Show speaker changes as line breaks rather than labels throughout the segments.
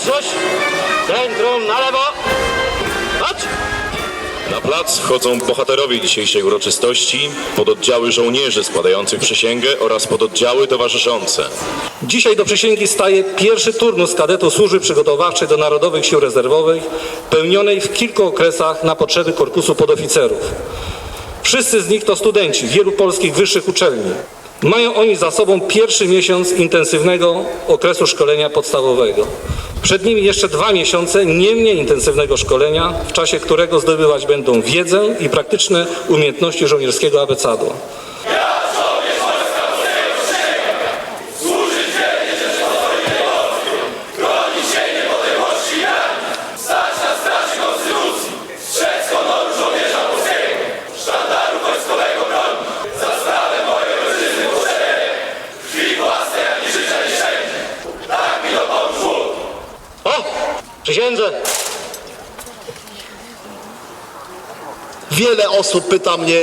Centrum, baczność! Centrum na lewo! Chodź!
Na plac wchodzą bohaterowie dzisiejszej uroczystości, pododdziały żołnierzy składających przysięgę oraz pododdziały towarzyszące.
Dzisiaj do przysięgi staje pierwszy turnus kadetów służby przygotowawczej do Narodowych Sił Rezerwowych, pełnionej w kilku okresach na potrzeby Korpusu Podoficerów. Wszyscy z nich to studenci wielu polskich wyższych uczelni. Mają oni za sobą pierwszy miesiąc intensywnego okresu szkolenia podstawowego. Przed nimi jeszcze dwa miesiące nie mniej intensywnego szkolenia, w czasie którego zdobywać będą wiedzę i praktyczne umiejętności żołnierskiego abecadła.
Przysiędzę!
Wiele osób pyta mnie,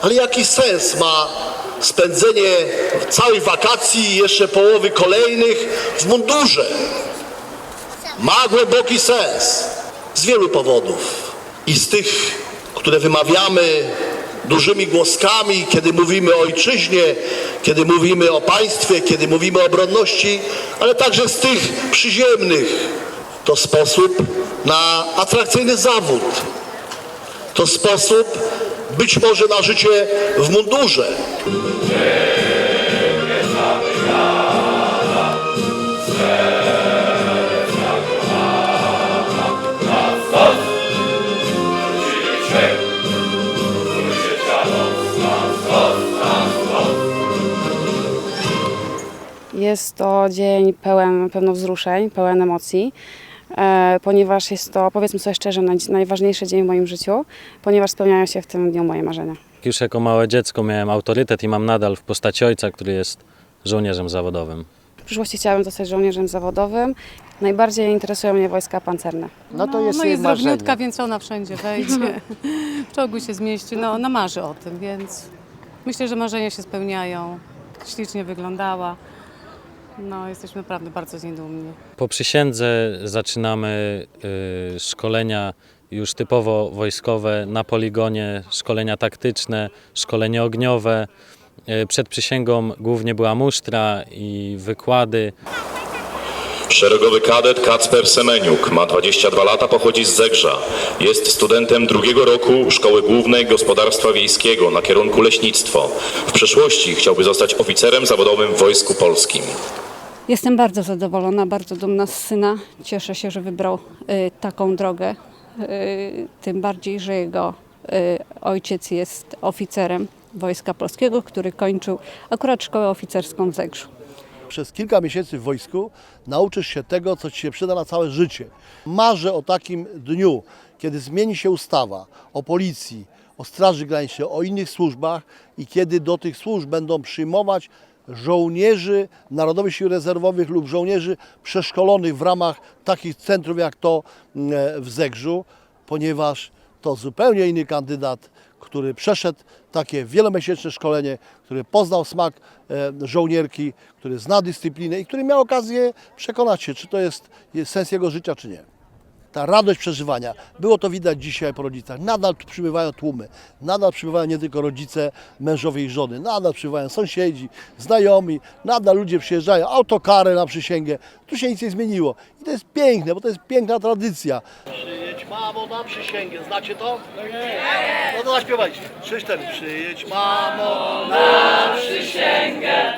ale jaki sens ma spędzenie całej wakacji i jeszcze połowy kolejnych w mundurze? Ma głęboki sens z wielu powodów. I z tych, które wymawiamy dużymi głoskami, kiedy mówimy o ojczyźnie, kiedy mówimy o państwie, kiedy mówimy o obronności, ale także z tych przyziemnych. To sposób na atrakcyjny zawód to sposób być może na życie w mundurze.
Jest to dzień pełen, pełno wzruszeń, pełen emocji, ponieważ jest to, powiedzmy sobie szczerze, naj- najważniejszy dzień w moim życiu, ponieważ spełniają się w tym dniu moje marzenia.
Już jako małe dziecko miałem autorytet i mam nadal w postaci ojca, który jest żołnierzem zawodowym.
W przyszłości chciałabym zostać żołnierzem zawodowym. Najbardziej interesują mnie wojska pancerne.
No to jest
no
jej
jest
marzenie.
drobniutka, więc ona wszędzie wejdzie. W czołgu się zmieści. No, ona marzy o tym, więc myślę, że marzenia się spełniają. Ślicznie wyglądała. No, jesteśmy naprawdę bardzo z niej dumni.
Po przysiędze zaczynamy y, szkolenia już typowo wojskowe na poligonie, szkolenia taktyczne, szkolenie ogniowe. Y, Przed przysięgą głównie była musztra i wykłady.
Szeregowy kadet Kacper Semeniuk ma 22 lata, pochodzi z Zegrza. Jest studentem drugiego roku Szkoły Głównej Gospodarstwa Wiejskiego na kierunku leśnictwo. W przyszłości chciałby zostać oficerem zawodowym w Wojsku Polskim.
Jestem bardzo zadowolona, bardzo dumna z syna. Cieszę się, że wybrał y, taką drogę. Y, tym bardziej, że jego y, ojciec jest oficerem Wojska Polskiego, który kończył akurat szkołę oficerską w Zegrzu.
Przez kilka miesięcy w wojsku nauczysz się tego, co ci się przyda na całe życie. Marzę o takim dniu, kiedy zmieni się ustawa o policji, o Straży Granicznej, o innych służbach i kiedy do tych służb będą przyjmować żołnierzy Narodowych Sił Rezerwowych lub żołnierzy przeszkolonych w ramach takich centrów jak to mm, w Zegrzu, ponieważ to zupełnie inny kandydat, który przeszedł takie wielomiesięczne szkolenie, który poznał smak e, żołnierki, który zna dyscyplinę i który miał okazję przekonać się, czy to jest sens jego życia, czy nie ta radość przeżywania. Było to widać dzisiaj po rodzicach. Nadal tu przybywają tłumy. Nadal przybywają nie tylko rodzice, mężowie i żony. Nadal przybywają sąsiedzi, znajomi. Nadal ludzie przyjeżdżają. Autokary na przysięgę. Tu się nic nie zmieniło. I to jest piękne, bo to jest piękna tradycja. Przyjedź mamo na przysięgę. Znacie to? No to zaśpiewajcie. Trzy, cztery. Przyjedź mamo na przysięgę.